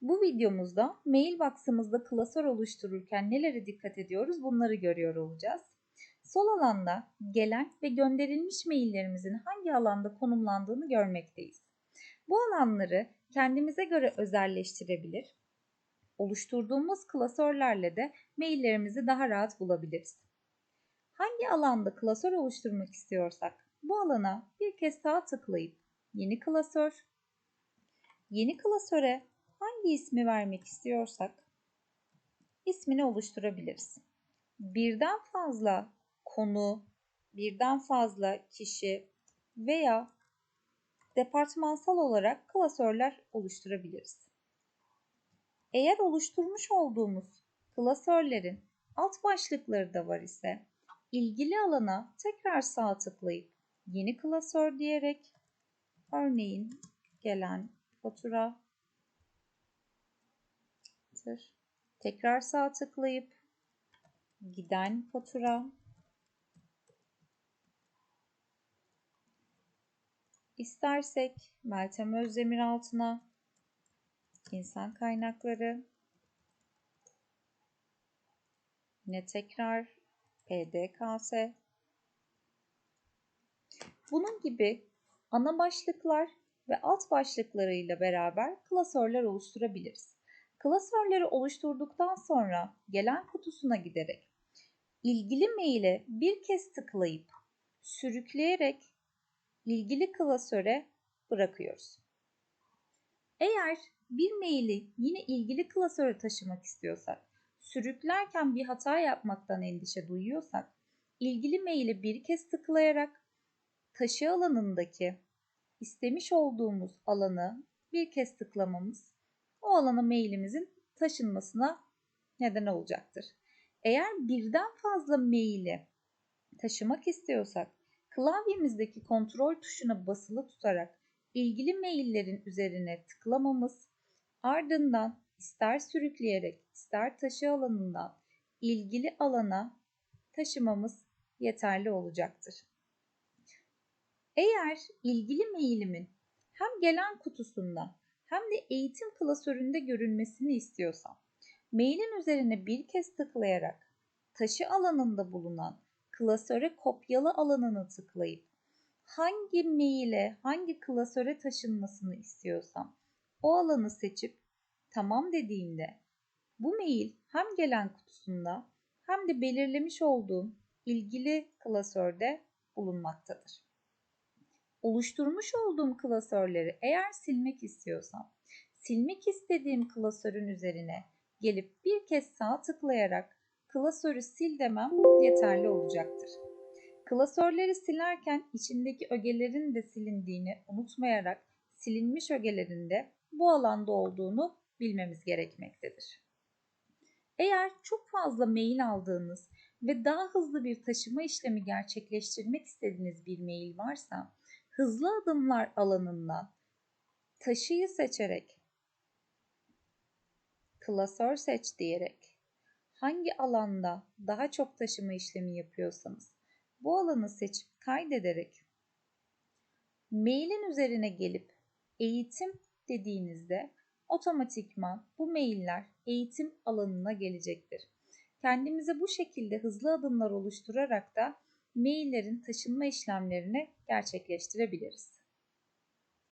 Bu videomuzda mailbox'ımızda klasör oluştururken nelere dikkat ediyoruz bunları görüyor olacağız. Sol alanda gelen ve gönderilmiş maillerimizin hangi alanda konumlandığını görmekteyiz. Bu alanları kendimize göre özelleştirebilir, oluşturduğumuz klasörlerle de maillerimizi daha rahat bulabiliriz. Hangi alanda klasör oluşturmak istiyorsak bu alana bir kez sağ tıklayıp yeni klasör, yeni klasöre hangi ismi vermek istiyorsak ismini oluşturabiliriz. Birden fazla konu, birden fazla kişi veya departmansal olarak klasörler oluşturabiliriz. Eğer oluşturmuş olduğumuz klasörlerin alt başlıkları da var ise ilgili alana tekrar sağ tıklayıp yeni klasör diyerek örneğin gelen fatura tekrar sağ tıklayıp giden fatura. İstersek Meltem Özdemir altına insan kaynakları yine tekrar PDKS bunun gibi ana başlıklar ve alt başlıklarıyla beraber klasörler oluşturabiliriz. Klasörleri oluşturduktan sonra gelen kutusuna giderek ilgili maile bir kez tıklayıp sürükleyerek ilgili klasöre bırakıyoruz. Eğer bir maili yine ilgili klasöre taşımak istiyorsak, sürüklerken bir hata yapmaktan endişe duyuyorsak, ilgili maili bir kez tıklayarak taşı alanındaki istemiş olduğumuz alanı bir kez tıklamamız o alana mailimizin taşınmasına neden olacaktır. Eğer birden fazla maili taşımak istiyorsak klavyemizdeki kontrol tuşuna basılı tutarak ilgili maillerin üzerine tıklamamız ardından ister sürükleyerek ister taşı alanından ilgili alana taşımamız yeterli olacaktır. Eğer ilgili mailimin hem gelen kutusunda hem de eğitim klasöründe görünmesini istiyorsam, mailin üzerine bir kez tıklayarak taşı alanında bulunan klasöre kopyala alanını tıklayıp hangi maile, hangi klasöre taşınmasını istiyorsam o alanı seçip tamam dediğimde bu mail hem gelen kutusunda hem de belirlemiş olduğum ilgili klasörde bulunmaktadır. Oluşturmuş olduğum klasörleri eğer silmek istiyorsam, silmek istediğim klasörün üzerine gelip bir kez sağ tıklayarak klasörü sil demem yeterli olacaktır. Klasörleri silerken içindeki ögelerin de silindiğini unutmayarak silinmiş ögelerin de bu alanda olduğunu bilmemiz gerekmektedir. Eğer çok fazla mail aldığınız ve daha hızlı bir taşıma işlemi gerçekleştirmek istediğiniz bir mail varsa hızlı adımlar alanından taşıyı seçerek klasör seç diyerek hangi alanda daha çok taşıma işlemi yapıyorsanız bu alanı seçip kaydederek mailin üzerine gelip eğitim dediğinizde otomatikman bu mailler eğitim alanına gelecektir. Kendimize bu şekilde hızlı adımlar oluşturarak da maillerin taşınma işlemlerini gerçekleştirebiliriz.